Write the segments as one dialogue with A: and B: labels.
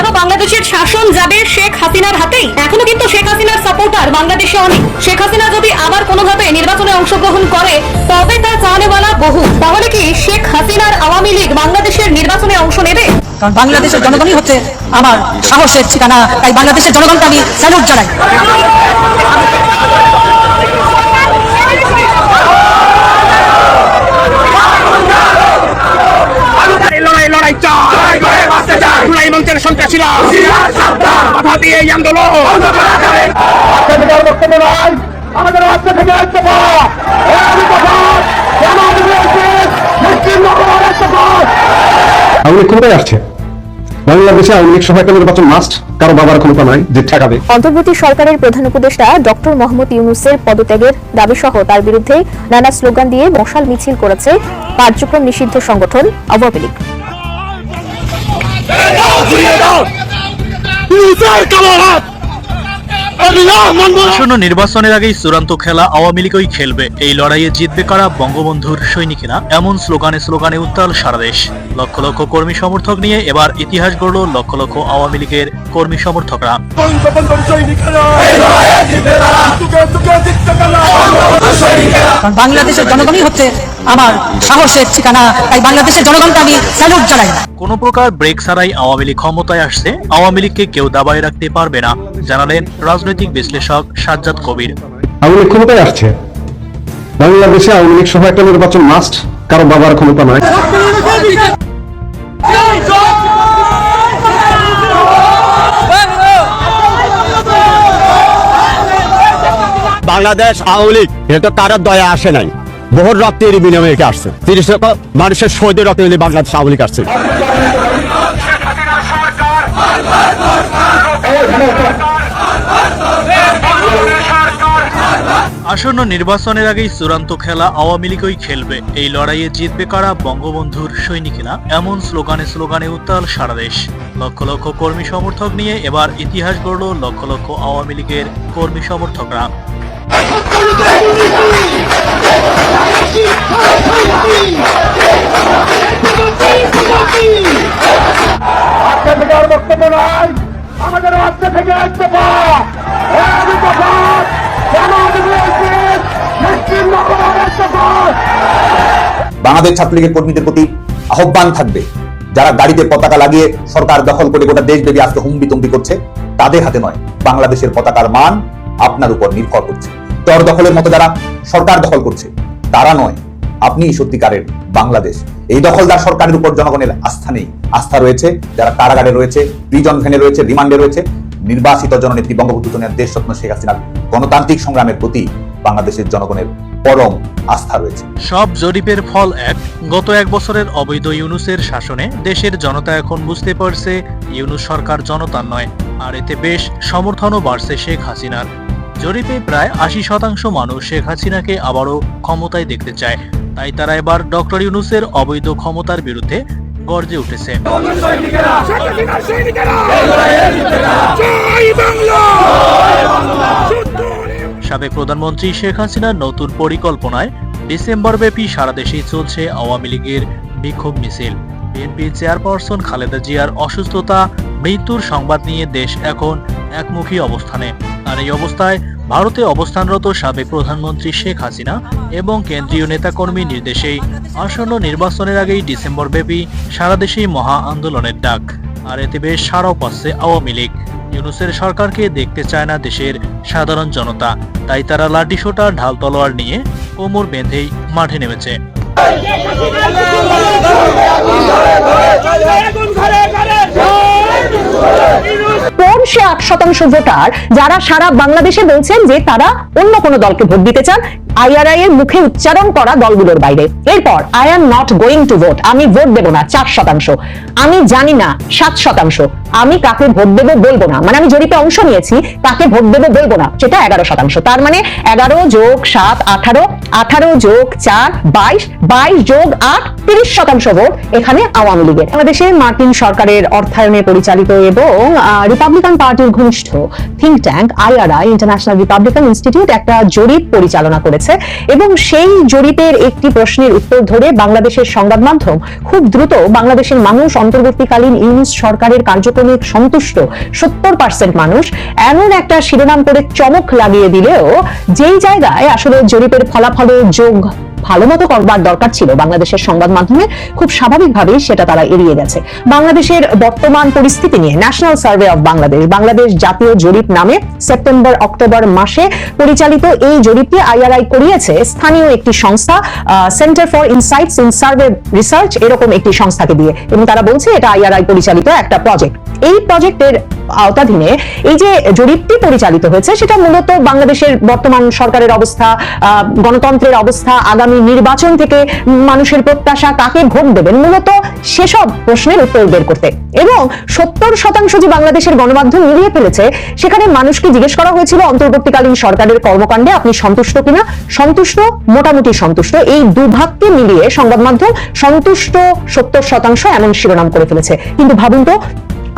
A: আবারও বাংলাদেশের শাসন যাবে শেখ হাসিনার হাতেই? এখনও কিন্তু শেখ হাসিনার সাপোর্টার বাংলাদেশে অনেক। শেখ হাসিনা যদি আবার কোনোভাবে নির্বাচনে অংশগ্রহণ করে, তবে তার চাওয়ানেওয়ালা বহু তাহলে কি শেখ হাসিনার আওয়ামী লীগ বাংলাদেশের নির্বাচনে অংশ নেবে?
B: কারণ বাংলাদেশের জনগণই হচ্ছে আমার সাহসের ঠিকানা। তাই বাংলাদেশের জনগণকে আমি স্যালুট জানাই।
C: সন্ত্রাসীরা বাধা দিয়ে এই আন্দোলন। আমাদের রাজ্য থেকে ইস্তফা
D: আওয়ামী লীগ ক্ষমতায় আসছে। বাংলাদেশে আওয়ামী লীগ সহ নির্বাচন মাস্ট কারও বাবার ক্ষমতা নাই যে ঠেকাবে।
E: অন্তর্বর্তী সরকারের প্রধান উপদেষ্টা ডক্টর মোহাম্মদ ইউনুসের পদত্যাগের দাবিসহ তার বিরুদ্ধে নানা স্লোগান দিয়ে মশাল মিছিল করেছে কার্যক্রম নিষিদ্ধ সংগঠন আওয়ামী লীগ।
F: 你在干嘛 আসন্ন নির্বাচনের আগেই চূড়ান্ত খেলা আওয়ামী লীগই খেলবে। এই লড়াইয়ে জিতবে কারা বঙ্গবন্ধুর সৈনিকেরা? এমন স্লোগানে স্লোগানে উত্তাল সারা দেশ। লক্ষ লক্ষ কর্মী সমর্থক নিয়ে এবার ইতিহাস গড়ল লক্ষ লক্ষ আওয়ামী লীগের কর্মী সমর্থকরা।
B: বাংলাদেশের জনগণই হচ্ছে আমার সাহসের ঠিকানা। তাই বাংলাদেশের জনগণকে আমি স্যালুট জানাই।
F: কোনো প্রকার ব্রেক ছাড়াই আওয়ামী লীগ ক্ষমতায় আসছে। আওয়ামী লীগকে কেউ দাবায় রাখতে পারবে না। জানালেন রাজনৈতিক বিশ্লেষক সাজ্জাদ কবির
D: আওয়ামী লীগ ক্ষমতায় আসছে বাংলাদেশে আওয়ামী লীগ সহ একটা নির্বাচন মাস্ট কারও বাবার ক্ষমতা নাই
G: বাংলাদেশ আওয়ামী লীগ এটা তারা দয়া আসে নাই বহু রক্তের বিনিময়ে এটা আসছে তিরিশ লক্ষ মানুষের শহীদের রক্তে মিলিয়ে বাংলাদেশ আওয়ামী লীগ আসছে
F: আসন্ন নির্বাচনের আগেই চূড়ান্ত খেলা আওয়ামী লীগই খেলবে। এই লড়াইয়ে জিতবে কারা বঙ্গবন্ধুর সৈনিকেরা? এমন স্লোগানে স্লোগানে উত্তাল সারা দেশ। লক্ষ লক্ষ কর্মী সমর্থক নিয়ে এবার ইতিহাস গড়ল লক্ষ লক্ষ আওয়ামী লীগের কর্মী সমর্থকরা।
H: বাংলাদেশ ছাত্রলীগের কর্মীদের প্রতি আহ্বান থাকবে। যারা গাড়িতে পতাকা লাগিয়ে সরকার দখল করে গোটা দেশব্যাপী আজকে হুম্বি তুম্বি করছে, তাদের হাতে নয়, বাংলাদেশের পতাকার মান আপনার উপর নির্ভর করছে। দর দখলের মতো যারা সরকার দখল করছে, তারা নয়, আপনি সত্যিকারের বাংলাদেশ। এই দখলদার সরকারের উপর জনগণের আস্থা নেই। আস্থা রয়েছে, যারা কারাগারে রয়েছে, প্রিজন ভ্যানে রয়েছে, রিমান্ডে রয়েছে, নির্বাসিত জননেত্রী বঙ্গবন্ধু দেশ স্বপ্ন শেখ হাসিনার গণতান্ত্রিক সংগ্রামের প্রতি বাংলাদেশের জনগণের পরম আস্থা রয়েছে।
F: সব জরিপের ফল এক। গত এক বছরের অবৈধ ইউনুসের শাসনে দেশের জনতা এখন বুঝতে পারছে ইউনুস সরকার জনতার নয় আর এতে বেশ সমর্থনও বাড়ছে শেখ হাসিনার। জরিপে প্রায় আশি শতাংশ মানুষ শেখ হাসিনাকে আবারও ক্ষমতায় দেখতে চায়। তাই তারা এবার ডক্টর ইউনুসের অবৈধ ক্ষমতার বিরুদ্ধে গর্জে উঠেছে। সাবেক প্রধানমন্ত্রী শেখ হাসিনার নতুন পরিকল্পনায় ডিসেম্বর ব্যাপী সারা দেশেই চলছে আওয়ামী লীগের বিক্ষোভ মিছিল। বিএনপি চেয়ারপারসন খালেদা জিয়ার অসুস্থতা, মৃত্যুর সংবাদ নিয়ে দেশ এখন একমুখী অবস্থানে। আর এই অবস্থায় ভারতে অবস্থানরত সাবেক প্রধানমন্ত্রী শেখ হাসিনা এবং কেন্দ্রীয় নেতাকর্মী নির্দেশেই আসন্ন নির্বাচনের আগেই ডিসেম্বর ব্যাপী সারা দেশেই মহা আন্দোলনের ডাক। আর এতে বেশ সাড়াও পাচ্ছে আওয়ামী লীগ। ইউনুসের সরকারকে দেখতে চায় না দেশের সাধারণ জনতা তাই তারা লাঠিসোঁটা ঢাল তলোয়ার নিয়ে কোমর বেঁধেই মাঠে নেমেছে
I: কোন সে আট শতাংশ ভোটার যারা সারা বাংলাদেশে বলছেন যে তারা অন্য কোনো দলকে ভোট দিতে চান আইআরআই এর মুখে উচ্চারণ করা দলগুলোর বাইরে। এরপর I am not going to vote আমি ভোট দেব না, চার শতাংশ। আমি জানি না, সাত শতাংশ। আমি কাকে ভোট দেবো বলব না। মানে আমি জরিপে অংশ নিয়েছি ভোট দেবো বলব না, সেটা এগারো শতাংশ। তার মানে এগারো যোগ সাত আঠারো আঠারো যোগ চার বাইশ বাইশ যোগ আট, তিরিশ শতাংশ ভোট এখানে আওয়ামী লীগের। বাংলাদেশে মার্কিন সরকারের অর্থায়নে পরিচালিত এবং রিপাবলিকান পার্টির ঘনিষ্ঠ think tank IRI international republican institute একটা জরিপ পরিচালনা করেছে এবং সেই জরিপের একটি প্রশ্নের উত্তর ধরে বাংলাদেশের সংবাদ মাধ্যম খুব দ্রুত বাংলাদেশের মানুষ অন্তর্বর্তীকালীন ইউনিস সরকারের কার্যক্রম সন্তুষ্ট সত্তর পার্সেন্ট মানুষ। এমন একটা শিরোনাম করে চমক লাগিয়ে দিলেও যেই জায়গায় আসলে জরিপের ফলাফলের যোগ ভালো মতো করবার দরকার ছিল। বাংলাদেশের সংবাদ মাধ্যমে খুব স্বাভাবিকভাবেই সেটা তারা এড়িয়ে গেছে। বাংলাদেশের বর্তমান পরিস্থিতি নিয়ে national survey of Bangladesh Bangladesh জাতীয় জরিপ নামে সেপ্টেম্বর অক্টোবর মাসে পরিচালিত এই জরিপটি আইআরআই করিয়েছে স্থানীয় একটি সংস্থা centre for insights in survey research এরকম একটি সংস্থাকে দিয়ে। এবং তারা বলছে, এটা আইআরআই পরিচালিত একটা প্রজেক্ট এই প্রজেক্টের আওতাধীনে এই যে জরিপটি পরিচালিত হয়েছে, সেটা মূলত বাংলাদেশের বর্তমান সরকারের অবস্থা গণতন্ত্রের অবস্থা, আগামী নির্বাচন থেকে মানুষের প্রত্যাশা কাকে ভোট দেবেন, মূলত সেসব প্রশ্নের উত্তর বের করতে। এবং সত্তর শতাংশ যে বাংলাদেশের গণমাধ্যম মিলিয়ে ফেলেছে, সেখানে মানুষকে জিজ্ঞেস করা হয়েছিল, অন্তর্বর্তীকালীন সরকারের কর্মকাণ্ডে আপনি সন্তুষ্ট কিনা? সন্তুষ্ট, মোটামুটি সন্তুষ্ট। এই দুভাগকে মিলিয়ে সংবাদ মাধ্যম সন্তুষ্ট সত্তর শতাংশ এমন শিরোনাম করে ফেলেছে। কিন্তু ভাবুন তো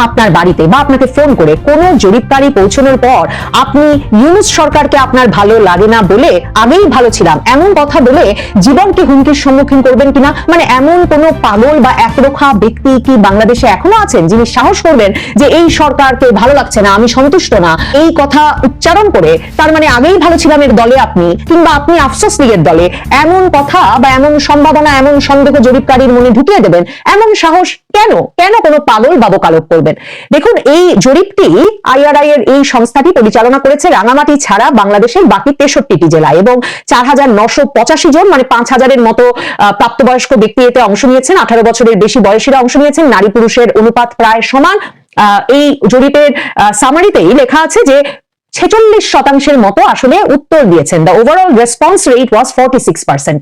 I: আপনার বাড়িতে বা আপনাকে ফোন করে কোনো জরিপকারী পৌঁছানোর পর আপনি ইউনুস সরকারকে আপনার ভালো লাগে না বলে আগেই ভালো ছিলাম। এমন কথা বলে জীবনকে হুমকির সম্মুখীন করবেন কিনা? মানে এমন কোনো পাগল বা একরোখা ব্যক্তি কি বাংলাদেশে এখনও আছেন যিনি সাহস করবেন যে এই সরকারকে ভালো লাগছে না, আমি সন্তুষ্ট না? এই কথা উচ্চারণ করে তার মানে আগেই ভালো ছিলাম এর দলে আপনি, কিংবা আপনি আফসোস লীগের দলে। এমন কথা বা এমন সম্ভাবনা, এমন সন্দেহ জরিপকারীর মনে ঢুকিয়ে দেবেন। এমন সাহস কেন? কেন কোনো পাগল বা বোকালোক করবেন। দেখুন, এই জরিপটি আইআরআই এর এই সংস্থাটি পরিচালনা করেছে রাঙামাটি ছাড়া বাংলাদেশের বাকি তেষট্টিটি জেলায় এবং চার জন মানে পাঁচ হাজারের মতো প্রাপ্তবয়স্ক ব্যক্তি এতে অংশ নিয়েছেন। আঠারো বছরের বেশি বয়সীরা অংশ নিয়েছেন। নারী পুরুষের অনুপাত প্রায় সমান। এই জরিপের সামারিতেই লেখা আছে যে ছেচল্লিশ শতাংশের মতো আসলে উত্তর দিয়েছেন। The overall response rate was forty six percent